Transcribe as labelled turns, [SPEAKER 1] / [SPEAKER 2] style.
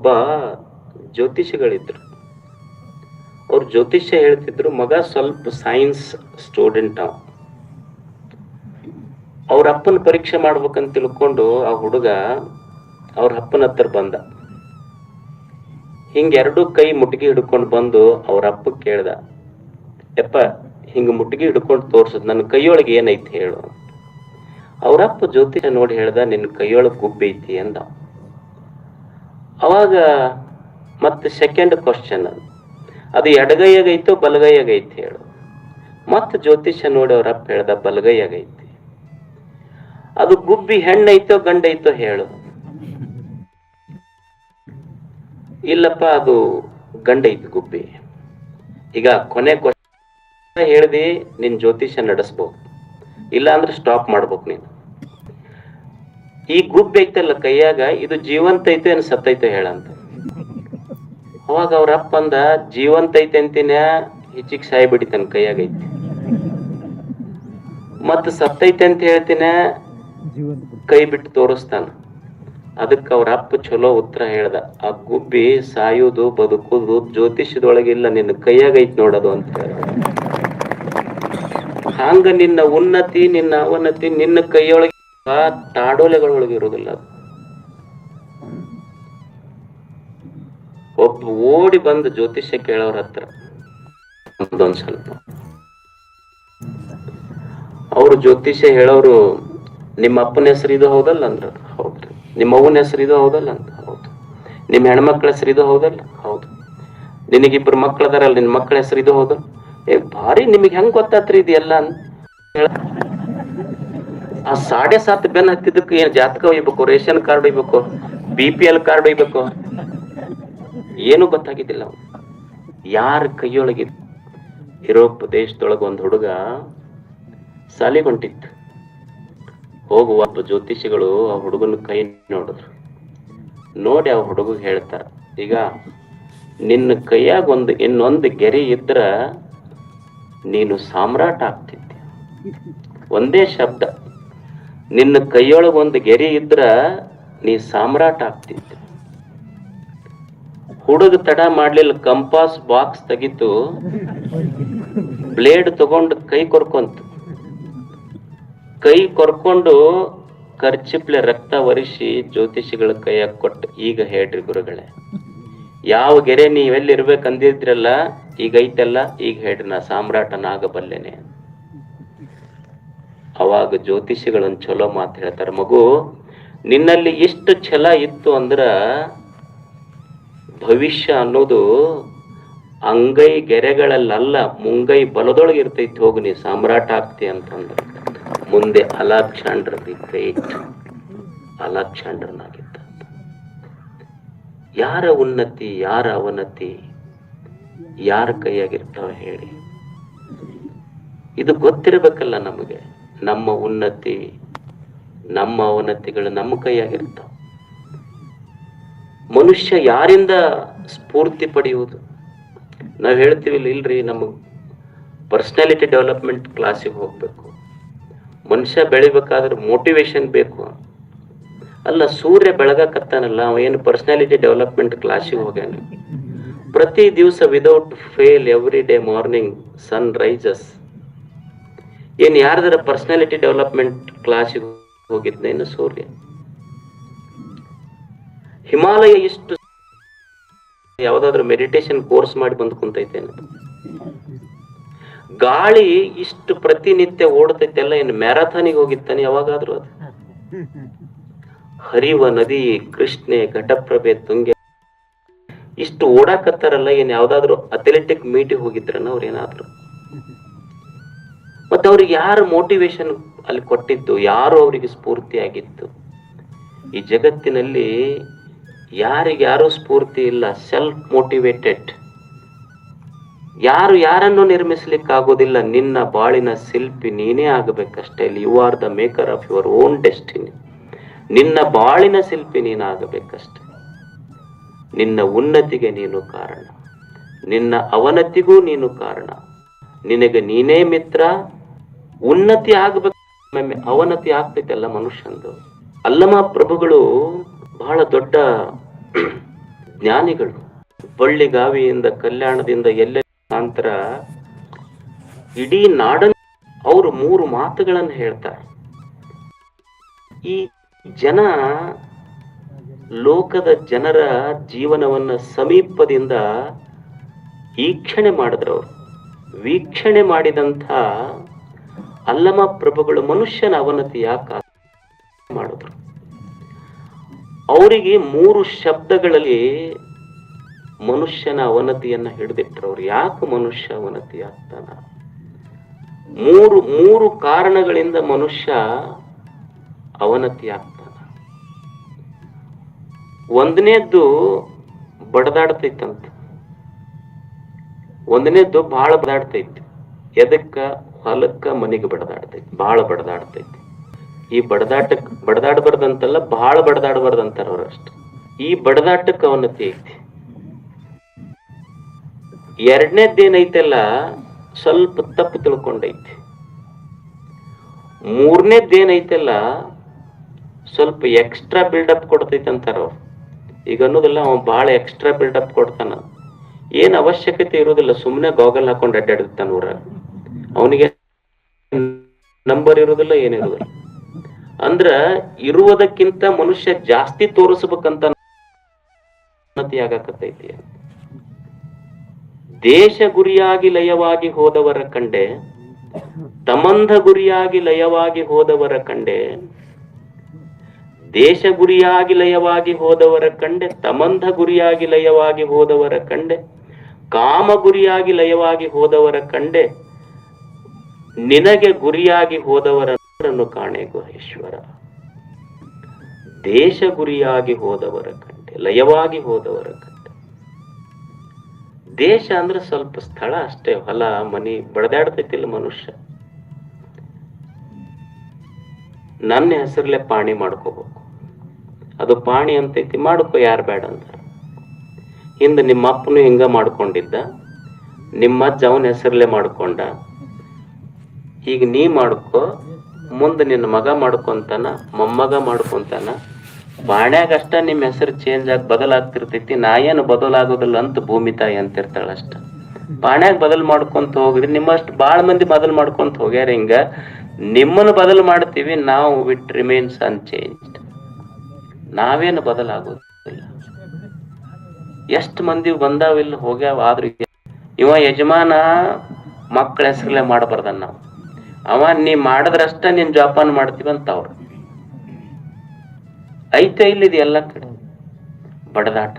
[SPEAKER 1] ಒಬ್ಬ ಜ್ಯೋತಿಷಿಗಳಿದ್ರು. ಅವ್ರು ಜ್ಯೋತಿಷ್ಯ ಹೇಳ್ತಿದ್ರು, ಮಗ ಸ್ವಲ್ಪ ಸೈನ್ಸ್ ಸ್ಟೂಡೆಂಟ್ ಅವ. ಅವ್ರ ಅಪ್ಪನ ಪರೀಕ್ಷೆ ಮಾಡ್ಬೇಕಂತ ತಿಳ್ಕೊಂಡು ಆ ಹುಡುಗ ಅವ್ರ ಅಪ್ಪನ ಹತ್ರ ಬಂದ. ಹಿಂಗೆ ಎರಡು ಕೈ ಮುಟ್ಗಿ ಹಿಡ್ಕೊಂಡು ಬಂದು ಅವ್ರ ಅಪ್ಪ ಕೇಳ್ದ, ಯಪ್ಪ, ಹಿಂಗ ಮುಟ್ಗಿ ಹಿಡ್ಕೊಂಡು ತೋರ್ಸದ್ ನನ್ನ ಕೈಯೊಳಗೆ ಏನೈತಿ ಹೇಳು. ಅವ್ರಪ್ಪ ಜ್ಯೋತಿಷ ನೋಡಿ ಹೇಳ್ದ ನಿನ್ನ ಕೈಯೊಳಗೆ ಗುಬ್ಬೈತಿ ಅಂದ. ಅವಾಗ ಮತ್ತೆ ಸೆಕೆಂಡ್ ಕ್ವಶನ್ ಅದು. ಎಡಗೈಯಾಗೈತೋ ಬಲಗೈಯಾಗೈತಿ ಹೇಳು. ಮತ್ತೆ ಜ್ಯೋತಿಷ್ಯ ನೋಡೋರಪ್ಪ ಹೇಳ್ದ ಬಲಗೈಯಾಗೈತಿ. ಅದು ಗುಬ್ಬಿ ಹೆಣ್ಣೈತೋ ಗಂಡೈತೋ ಹೇಳು. ಇಲ್ಲಪ್ಪ, ಅದು ಗಂಡೈತಿ ಗುಬ್ಬಿ. ಈಗ ಕೊನೆ ಕ್ವಶನ್ ಹೇಳ್ದಿ, ನಿನ್ ಜ್ಯೋತಿಷ್ಯ ನಡೆಸ್ಬೋದು. ಇಲ್ಲ ಅಂದ್ರೆ ಸ್ಟಾಪ್ ಮಾಡ್ಬೇಕು ನೀನು. ಈ ಗುಬ್ಬಿ ಐತಲ್ಲ ಕೈಯಾಗ, ಇದು ಜೀವಂತ ಐತೆ ಏನ್ ಸತ್ತೈತೆ ಹೇಳಂತ ಅವಾಗ ಅವ್ರ ಅಪ್ಪ ಅಂದ, ಜೀವಂತ ಐತೆ ಅಂತಿನ ಹೆಚ್ಚಿಗೆ ಸಾಯಿ ಬಿಡಿತಾನ ಕೈಯಾಗ ಐತಿ. ಮತ್ತ ಸತ್ತೈತೆ ಅಂತ ಹೇಳ್ತೀನ ಕೈ ಬಿಟ್ಟು ತೋರಿಸ್ತಾನ. ಅದಕ್ಕ ಅವ್ರ ಅಪ್ಪ ಚಲೋ ಉತ್ತರ ಹೇಳ್ದ, ಆ ಗುಬ್ಬಿ ಸಾಯುದು, ಬದುಕುದು, ಜ್ಯೋತಿಷ್ಯದೊಳಗಿಲ್ಲ, ನಿನ್ನ ಕೈಯಾಗ ಐತಿ ನೋಡೋದು ಅಂತ ಹೇಳ ಹಂಗ ನಿನ್ನ ಉನ್ನತಿ, ನಿನ್ನ ಅವನತಿ, ನಿನ್ನ ಕೈಯೊಳಗೆ ಆ ತಾಡೋಲೆಗಳೊಳಗೆ ಇರೋದಿಲ್ಲ ಅದು. ಒಬ್ಬ ಓಡಿ ಬಂದ ಜ್ಯೋತಿಷ್ಯ ಕೇಳೋರ ಹತ್ರ ಒಂದೊಂದ್ ಸ್ವಲ್ಪ. ಅವ್ರು ಜ್ಯೋತಿಷ್ಯ ಹೇಳೋರು, ನಿಮ್ಮ ಅಪ್ಪನ ಹೆಸರು ಇದು ಹೌದಲ್ಲ? ಅಂದ್ರ. ಹೌದು. ನಿಮ್ಮ ಅವ್ವನ ಹೆಸರು ಇದು ಹೌದಲ್ಲ? ಅಂತ ಹೌದು. ನಿಮ್ಮ ಹೆಣ್ಮಕ್ಳ ಹೆಸರು ಇದು ಹೌದಲ್ಲ? ಹೌದು. ನಿನಗಿಬ್ರು ಮಕ್ಳು ಅದಾರಲ್ಲ ನಿನ್ ಮಕ್ಳ ಹೆಸರು ಇದು ಹೌದಲ್ಲ? ಏ, ಭಾರಿ ನಿಮಗೆ ಹೆಂಗ್ ಗೊತ್ತಾತ್ರಿ ಇದೆಲ್ಲ ಅಂತ ಹೇಳ ಆ ಸಾಡೆ ಸಾತ್ ಬೆನ್ ಹತ್ತಿದ್ದಕ್ಕೆ ಏನ್ ಜಾತಕ ಒಯ್ಬೇಕು? ರೇಷನ್ ಕಾರ್ಡ್ ಒಯ್ಬೇಕು? ಬಿ ಪಿ ಎಲ್ ಕಾರ್ಡ್ ಒಯ್ಬೇಕು? ಏನು ಗೊತ್ತಾಗಿದ್ದಿಲ್ಲ ಯಾರ ಕೈಯೊಳಗೆ ಯುರೋಪ್ ದೇಶದೊಳಗ ಒಂದ್ ಹುಡುಗ ಸಾಲಿಗೊಂಟಿತ್ತು ಹೋಗುವ ಜ್ಯೋತಿಷಿಗಳು ಆ ಹುಡುಗನ ಕೈ ನೋಡಿದ್ರು. ನೋಡಿ ಆ ಹುಡುಗ ಹೇಳ್ತಾರ ಈಗ ನಿನ್ನ ಕೈಯಾಗ ಒಂದು ಇನ್ನೊಂದು ಗೆರೆ ಇದ್ರ ನೀನು ಸಾಮ್ರಾಟ ಆಗ್ತಿದ್ದೆ ಒಂದೇ ಶಬ್ದ. ನಿನ್ನ ಕೈಯೊಳಗ ಒಂದು ಗೆರೆ ಇದ್ರ ನೀ ಸಾಮ್ರಾಟ ಆಗ್ತಿದ್ದೆ. ಹುಡುಗ ತಡ ಮಾಡ್ಲಿಲ್ಲ ಕಂಪಾಸ್ ಬಾಕ್ಸ್ ತೆಗಿತು ಬ್ಲೇಡ್ ತಗೊಂಡು ಕೈ ಕೊರ್ಕೊಂತು. ಕೈ ಕೊರ್ಕೊಂಡು ಖರ್ಚಿಪ್ಲೆ ರಕ್ತ ಒರಿಸಿ ಜ್ಯೋತಿಷಿಗಳ ಕೈಯಾಗ ಕೊಟ್ಟು. ಈಗ ಹೇಳ್ರಿ ಗುರುಗಳೇ, ಯಾವ ಗೆರೆ ನೀವೆಲ್ಲಿ ಇರ್ಬೇಕಂದಿದ್ರಲ್ಲ ಈಗ ಐತಲ್ಲ ಈಗ ಹೇಳ್ರಿ ನಾ ಸಾಮ್ರಾಟನಾಗಬಲ್ಲೆನೆ ಅವಾಗ ಜ್ಯೋತಿಷಿಗಳನ್ನ ಚಲೋ ಮಾತು ಹೇಳ್ತಾರೆ, ಮಗು, ನಿನ್ನಲ್ಲಿ ಎಷ್ಟು ಛಲ ಇತ್ತು ಅಂದ್ರ ಭವಿಷ್ಯ ಅನ್ನೋದು ಅಂಗೈ ಗೆರೆಗಳಲ್ಲ ಮುಂಗೈ ಬಲದೊಳಗೆ ಇರ್ತೈತಿ ಹೋಗಿ ನೀ ಸಾಮ್ರಾಟ ಆಗ್ತಿ ಅಂತಂದ್ರ. ಮುಂದೆ ಅಲಾಕ್ಷಾಂಡ್ರ ದಿ ಗ್ರೇಟ್ ಅಲಾಕ್ಷಾಂಡ್ರನಾಗಿದ್ದ ಯಾರ ಉನ್ನತಿ, ಯಾರ ಅವನತಿ, ಯಾರ ಕೈಯಾಗಿರ್ತಾವ ಹೇಳಿ. ಇದು ಗೊತ್ತಿರಬೇಕಲ್ಲ ನಮಗೆ. ನಮ್ಮ ಉನ್ನತಿ, ನಮ್ಮ ಅವನತಿಗಳು ನಮ್ಮ ಕೈಯಾಗಿರ್ತಾವ ಮನುಷ್ಯ ಯಾರಿಂದ ಸ್ಫೂರ್ತಿ ಪಡೆಯುವುದು? ನಾವು ಹೇಳ್ತೀವಿ ಇಲ್ರಿ ನಮಗ್ ಪರ್ಸ್ನಾಲಿಟಿ ಡೆವಲಪ್ಮೆಂಟ್ ಕ್ಲಾಸಿಗೆ ಹೋಗ್ಬೇಕು. ಮನುಷ್ಯ ಬೆಳಿಬೇಕಾದ್ರೆ ಮೋಟಿವೇಶನ್ ಬೇಕು. ಅಲ್ಲ, ಸೂರ್ಯ ಬೆಳಗಕತ್ತಾನಲ್ಲ, ಅವ ಏನು ಪರ್ಸ್ನಾಲಿಟಿ ಡೆವಲಪ್ಮೆಂಟ್ ಕ್ಲಾಸಿಗೆ ಹೋಗ್ಯಾನ? ಪ್ರತಿ ದಿವಸ without fail every day morning sun rises ಏನ್ ಯಾರ್ದಾರ ಪರ್ಸನಾಲಿಟಿ ಡೆವಲಪ್ಮೆಂಟ್ ಕ್ಲಾಸಿಗೆ ಹೋಗಿದ್ನೇನು ಸೂರ್ಯ? ಹಿಮಾಲಯ ಇಷ್ಟು ಯಾವ್ದಾದ್ರು ಮೆಡಿಟೇಷನ್ ಕೋರ್ಸ್ ಮಾಡಿ ಬಂದು ಕುಂತೈತೇನು? ಗಾಳಿ ಇಷ್ಟು ಪ್ರತಿನಿತ್ಯ ಓಡತೈತೆಲ್ಲ ಏನು ಮ್ಯಾರಥಾನಿಗೆ ಹೋಗಿತ್ತಾನೆ ಯಾವಾಗಾದ್ರೂ ಅದು. ಹರಿವ ನದಿ, ಕೃಷ್ಣೆ, ಘಟಪ್ರಭೆ, ತುಂಗೆ, ಇಷ್ಟು ಓಡಾಕತ್ತಾರಲ್ಲ ಏನ್ ಯಾವ್ದಾದ್ರು ಅಥ್ಲೆಟಿಕ್ ಮೀಟಿಗೆ ಹೋಗಿದ್ರನ ಅವ್ರ ಏನಾದ್ರು ಮತ್ತೆ ಅವ್ರಿಗೆ ಯಾರು ಮೋಟಿವೇಶನ್ ಅಲ್ಲಿ ಕೊಟ್ಟಿದ್ದು, ಯಾರು ಅವರಿಗೆ ಸ್ಫೂರ್ತಿಯಾಗಿತ್ತು ಈ ಜಗತ್ತಿನಲ್ಲಿ ಯಾರಿಗೆ ಯಾರು ಸ್ಫೂರ್ತಿ ಇಲ್ಲ ಸೆಲ್ಫ್ ಮೋಟಿವೇಟೆಡ್ ಯಾರು ಯಾರನ್ನು ನಿರ್ಮಿಸ್ಲಿಕ್ಕೆ ಆಗೋದಿಲ್ಲ ನಿನ್ನ ಬಾಳಿನ ಶಿಲ್ಪಿ ನೀನೇ ಆಗಬೇಕಷ್ಟೇ. You are the maker of your own destiny ನಿನ್ನ ಬಾಳಿನ ಶಿಲ್ಪಿ ನೀನಾಗಬೇಕಷ್ಟೆ ನಿನ್ನ ಉನ್ನತಿಗೆ ನೀನು ಕಾರಣ. ನಿನ್ನ ಅವನತಿಗೂ ನೀನು ಕಾರಣ. ನಿನಗೆ ನೀನೇ ಮಿತ್ರ ಉನ್ನತಿ ಆಗ್ಬೇಕು ಅವನತಿ ಆಗ್ತೈತಲ್ಲ ಮನುಷ್ಯಂದು. ಅಲ್ಲಮ ಪ್ರಭುಗಳು ಬಹಳ ದೊಡ್ಡ ಜ್ಞಾನಿಗಳು. ಬಳ್ಳಿಗಾವಿಯಿಂದ ಕಲ್ಯಾಣದಿಂದ ಎಲ್ಲ ನಂತರ ಇಡೀ ನಾಡನ್ ಅವರು ಮೂರು ಮಾತುಗಳನ್ನು ಹೇಳ್ತಾರೆ. ಈ ಜನ ಲೋಕದ ಜನರ ಜೀವನವನ್ನ ಸಮೀಪದಿಂದ ಈಕ್ಷಣೆ ಮಾಡಿದ್ರು ವೀಕ್ಷಣೆ ಮಾಡಿದಂಥ ಅಲ್ಲಮ ಪ್ರಭುಗಳು ಮನುಷ್ಯನ ಅವನತಿ ಯಾಕೆ ಮಾಡಿದ್ರು? ಅವರಿಗೆ ಮೂರು ಶಬ್ದಗಳಲ್ಲಿ ಮನುಷ್ಯನ ಅವನತಿಯನ್ನ ಹಿಡಿದಿಟ್ರು. ಅವ್ರು ಯಾಕೆ ಮನುಷ್ಯ ಅವನತಿ ಆಗ್ತಾನ? ಮೂರು ಮೂರು ಕಾರಣಗಳಿಂದ ಮನುಷ್ಯ ಅವನತಿ ಆಗ್ತಾನ. ಒಂದನೇದ್ದು ಬಡದಾಡ್ತೈತಂತ. ಒಂದನೇದ್ದು ಬಹಳ ಬಡದಾಡ್ತೈತಿ. ಎದಕ್ಕ? ಹೊಲಕ್ಕ ಮನೆಗೆ ಬಡದಾಡ್ತೈತಿ ಬಹಳ ಬಡದಾಡ್ತೈತಿ. ಈ ಬಡದಾಟಕ್, ಬಡದಾಡಬಾರ್ದಂತಲ್ಲ ಬಹಳ ಬಡದಾಡಬಾರ್ದಂತಾರ ಅವ್ರಷ್ಟು ಈ ಬಡದಾಟಕ್ಕೆ ಅವನತಿ ಐತಿ. ಎರಡನೇದ್ದೇನೈತಲ್ಲ, ಸ್ವಲ್ಪ ತಪ್ಪು ತಿಳ್ಕೊಂಡೈತಿ. ಮೂರನೇದ್ದೇನೈತಲ್ಲ, ಸ್ವಲ್ಪ ಎಕ್ಸ್ಟ್ರಾ ಬಿಲ್ಡಪ್ ಕೊಡ್ತೈತೆ ಅಂತಾರ ಅವ್ರು. ಈಗ ಅನ್ನೋದಿಲ್ಲ, ಅವ್ ಬಹಳ ಎಕ್ಸ್ಟ್ರಾ ಬಿಲ್ಡಪ್ ಕೊಡ್ತಾನ. ಏನ್ ಅವಶ್ಯಕತೆ ಇರೋದಿಲ್ಲ ಸುಮ್ಮನೆ ಗಾಗಲ್ ಹಾಕೊಂಡು ಅಡ್ಡಾಡಿರ್ತಾನ ಊರಾಗ. ಅವನಿಗೆ ನಂಬರ್ ಇರುವುದಿಲ್ಲ ಏನಿರುವುದಿಲ್ಲ ಅಂದ್ರ ಇರುವುದಕ್ಕಿಂತ ಮನುಷ್ಯ ಜಾಸ್ತಿ ತೋರಿಸ್ಬೇಕಂತ ಆಗಕತ್ತೈತಿ ದೇಶ ಗುರಿಯಾಗಿ ಲಯವಾಗಿ ಹೋದವರ ಕಂಡೆ, ತಮಂಧ ಗುರಿಯಾಗಿ ಲಯವಾಗಿ ಹೋದವರ ಕಂಡೆ, ದೇಶ ಗುರಿಯಾಗಿ ಲಯವಾಗಿ ಹೋದವರ ಕಂಡೆ, ತಮಂಧ ಗುರಿಯಾಗಿ ಲಯವಾಗಿ ಹೋದವರ ಕಂಡೆ, ಕಾಮ ಗುರಿಯಾಗಿ ಲಯವಾಗಿ ಹೋದವರ ಕಂಡೆ ನಿನಗೆ ಗುರಿಯಾಗಿ ಹೋದವರನ್ನು ಕಾಣೆ ಗುಹೇಶ್ವರ ದೇಶ ಗುರಿಯಾಗಿ ಹೋದವರ ಕಂಡೆ, ಲಯವಾಗಿ ಹೋದವರ ಕಂಡೆ. ದೇಶ ಅಂದ್ರೆ ಸ್ವಲ್ಪ ಸ್ಥಳ ಅಷ್ಟೇ, ಹೊಲ, ಮನಿ, ಬಡದಾಡ್ತೈತಿಲ್ಲ ಮನುಷ್ಯ. ನನ್ನ ಹೆಸರಲ್ಲೇ ಪಾಣಿ ಮಾಡ್ಕೋಬೇಕು. ಅದು ಪಾಣಿ ಅಂತೈತಿ, ಮಾಡ್ಕೋ ಯಾರು ಬೇಡ ಅಂತ ಹಿಂದೆ ನಿಮ್ಮ ಅಪ್ಪನು ಹಿಂಗ ಮಾಡ್ಕೊಂಡಿದ್ದ, ನಿಮ್ಮ ಅಜ್ಜ ಅವನ ಹೆಸರಲ್ಲೇ ಮಾಡ್ಕೊಂಡ ಈಗ ನೀ ಮಾಡ್ಕೋ, ಮುಂದೆ ನಿನ್ನ ಮಗ ಮಾಡ್ಕೊಂತಾನ, ಮೊಮ್ಮಗ ಮಾಡ್ಕೊಂತಾನ ಬಾಣ್ಯಾಗ ಅಷ್ಟ ನಿಮ್ಮ ಹೆಸರು ಚೇಂಜ್ ಆಗಿ ಬದಲಾಗ್ತಿರ್ತೈತಿ, ನಾ ಏನು ಬದಲಾಗೋದಿಲ್ಲ ಅಂತ ಭೂಮಿ ತಾಯಿ ಅಂತಿರ್ತಾಳ ಅಷ್ಟ. ಬಾಣ್ಯಾಗ ಬದಲ್ ಮಾಡ್ಕೊಂತ ಹೋಗಿದ್ರಿ ನಿಮ್ಮಷ್ಟು ಭಾಳ ಮಂದಿ ಬದಲ್ ಮಾಡ್ಕೊಂತ ಹೋಗ್ಯಾರ ಹಿಂಗ. ನಿಮ್ಮನ್ನು ಬದಲು ಮಾಡ್ತೀವಿ, ನಾವು ವಿಟ್ ರಿಮೇನ್ಸ್ ಚೇಂಜ್ ನಾವೇನು ಬದಲಾಗೋದಿಲ್ಲ. ಎಷ್ಟು ಮಂದಿ ಬಂದಾವಿಲ್ಲ ಹೋಗ್ಯಾವ ಆದ್ರೂ ಇವ ಯಜಮಾನ ಮಕ್ಕಳ ಹೆಸರಲ್ಲೇ ಮಾಡಬಾರ್ದ ನಾವು. ಅವ ನೀ ಮಾಡಿದ್ರಷ್ಟ ನೀನ್ ಜೋಪಾನ ಮಾಡ್ತೀವಂತ ಅವ್ರು. ಐತೆ ಇಲ್ಲಿದೆ ಎಲ್ಲ ಕಡೆ. ಬಡದಾಟ.